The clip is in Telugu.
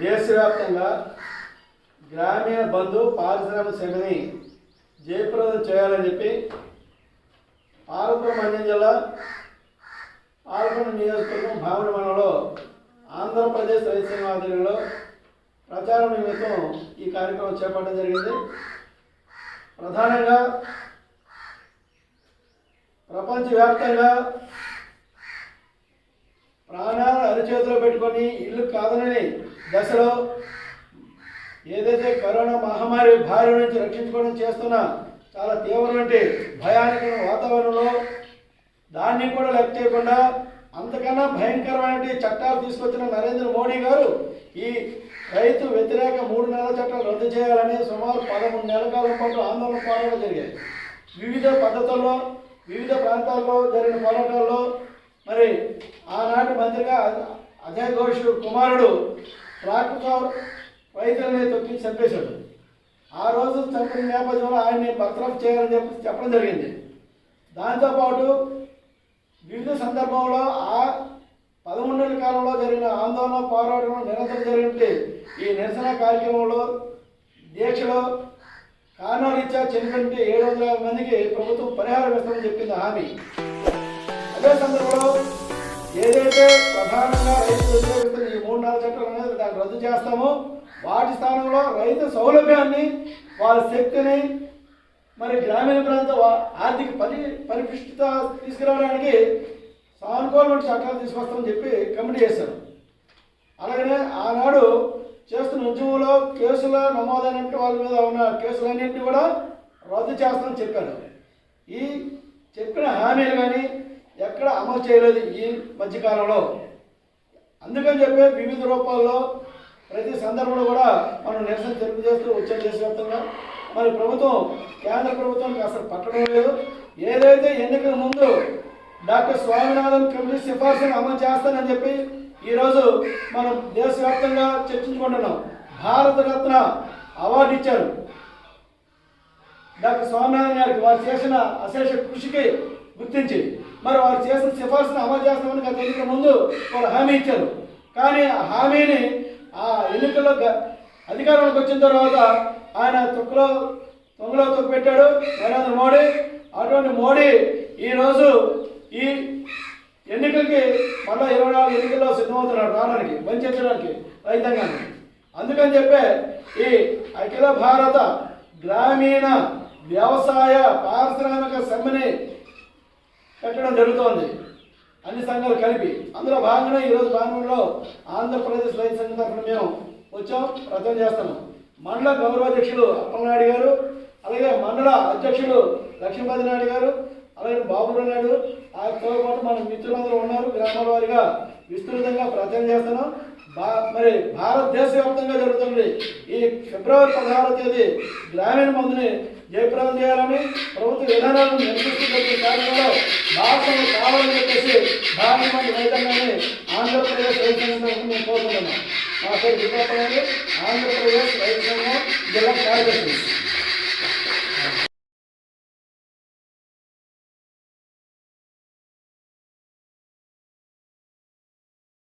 దేశవ్యాప్తంగా గ్రామీణ బంధు పారిశ్రామిక సమ్మెని జయప్రదం చేయాలని చెప్పి పాలపురం మండ్యం జిల్లా పాలకొండ నియోజకవర్గం భావన మండలంలో ఆంధ్రప్రదేశ్ రైతు ఆధ్వర్యంలో ప్రచారం నిమిత్తం ఈ కార్యక్రమం చేపట్టడం జరిగింది. ప్రధానంగా ప్రపంచవ్యాప్తంగా ప్రాణ చేతిలో పెట్టుకొని ఇల్లు కాదనని దశలో ఏదైతే కరోనా మహమ్మారి భార్య నుంచి రక్షించుకోవడం చేస్తున్న చాలా తీవ్రమైన భయానకమైన వాతావరణంలో దాన్ని కూడా లెక్క చేయకుండా అంతకన్నా భయంకరమైన చట్టాలు తీసుకొచ్చిన నరేంద్ర మోడీ గారు ఈ రైతు వ్యతిరేక మూడు నెలల చట్టాలు రద్దు చేయాలని సుమారు పదమూడు నెలల కాలం పాటు ఆందోళన పోరాటాలు జరిగాయి. వివిధ పద్ధతుల్లో వివిధ ప్రాంతాల్లో జరిగిన పోరాటాల్లో మాదిరిగా అజయ్ ఘోష్ కుమారుడు ట్రాక్టర్ రైతులని తొక్కి చంపేశాడు. ఆ రోజు చంపిన నేపథ్యంలో ఆయన్ని బర్తరఫ్ చేయాలని చెప్పి చెప్పడం జరిగింది. దాంతోపాటు వివిధ సందర్భంలో ఆ పదమూడు కాలంలో జరిగిన ఆందోళన పోరాటం నిరంతరం జరిగినట్టు ఈ నిరసన కార్యక్రమంలో దీక్షలో కారణాలు ఇచ్చా చనిపోయిన ఏడు వందల మందికి ప్రభుత్వం పరిహారం ఇస్తామని చెప్పింది హామీ. అదే సందర్భంలో ఏదైతే ప్రధానంగా రైతు వ్యతిరేకిస్తున్న ఈ మూడు నాలుగు చట్టాలు అనేది దాన్ని రద్దు చేస్తాము. వాటి స్థానంలో రైతు సౌలభ్యాన్ని వాళ్ళ శక్తిని మరి గ్రామీణ ప్రాంత ఆర్థిక పరి పరిపుష్టిత తీసుకురావడానికి సానుకూలమైన చట్టాలు తీసుకొస్తామని చెప్పి కమిటీ చేశారు. అలాగనే ఆనాడు చేస్తున్న ఉద్యమంలో కేసుల నమోదైన వాళ్ళ మీద ఉన్న కేసులన్నింటినీ కూడా రద్దు చేస్తామని చెప్పారు. ఈ చెప్పిన హామీలు కానీ ఎక్కడ అమలు చేయలేదు ఈ మధ్యకాలంలో అందుకని చెప్పి వివిధ రూపాల్లో ప్రతి సందర్భంలో కూడా మనం నిరసన తెలియజేస్తూ వచ్చే దేశవ్యాప్తంగా మరి ప్రభుత్వం కేంద్ర ప్రభుత్వం అసలు పట్టడం లేదు. ఏదైతే ఎన్నికల ముందు డాక్టర్ స్వామినాథన్ కమిటీ సిఫార్సును అమలు చేస్తానని చెప్పి ఈరోజు మనం దేశవ్యాప్తంగా చర్చించుకుంటున్నాం. భారతరత్న అవార్డు ఇచ్చారు. డాక్టర్ స్వామినాథన్ గారికి వారు చేసిన అశేష కృషికి గుర్తించి. మరి వారు చేసిన సిఫార్సును అమలు చేస్తామని గత ఎన్నికల ముందు వారు హామీ ఇచ్చారు. కానీ ఆ హామీని ఆ ఎన్నికల్లో అధికారంలోకి వచ్చిన తర్వాత ఆయన తొక్కులో తొంగలో తొక్కు పెట్టాడు నరేంద్ర మోడీ. అటువంటి మోడీ ఈరోజు ఈ ఎన్నికలకి మళ్ళీ ఇరవై నాలుగు ఎన్నికల్లో సిద్ధమవుతున్నాడు రావడానికి వంచడానికి రైతాంగాన్ని అందుకని చెప్పే ఈ అఖిల భారత గ్రామీణ వ్యవసాయ పారిశ్రామిక పెట్టడం జరుగుతోంది. అన్ని సంఘాలు కలిపి అందులో భాగంగానే ఈరోజు భాగంలో ఆంధ్రప్రదేశ్ రైతు సంఘం తరఫున మేము వచ్చాం ప్రచారం చేస్తున్నాం. మండల గౌరవాధ్యక్షుడు అప్పలనాయుడు గారు అలాగే మండల అధ్యక్షుడు లక్ష్మీపతి నాయుడు గారు అలాగే బాబురావు నాయుడు. ఆయనతో పాటు మన మిత్రులందరూ ఉన్నారు. గ్రామాల వారిగా విస్తృతంగా ప్రచారం చేస్తున్నాం. మరి భారతదేశ వ్యాప్తంగా జరుగుతుంది. ఈ ఫిబ్రవరి పదహారవ తేదీ గ్రామీణ మందుని జయప్రదం చేయాలని ప్రభుత్వ విధానాలను నిర్మిస్తున్న జరిగే కార్యంలో భారతంలో కావాలని చెప్పేసి భారత మంది రైతాంగాన్ని ఆంధ్రప్రదేశ్ రైతు మేము కోరుకుంటున్నాం. మా పేరు ఆంధ్రప్రదేశ్ రైతు సంఘం జిల్లా కార్యదర్శి.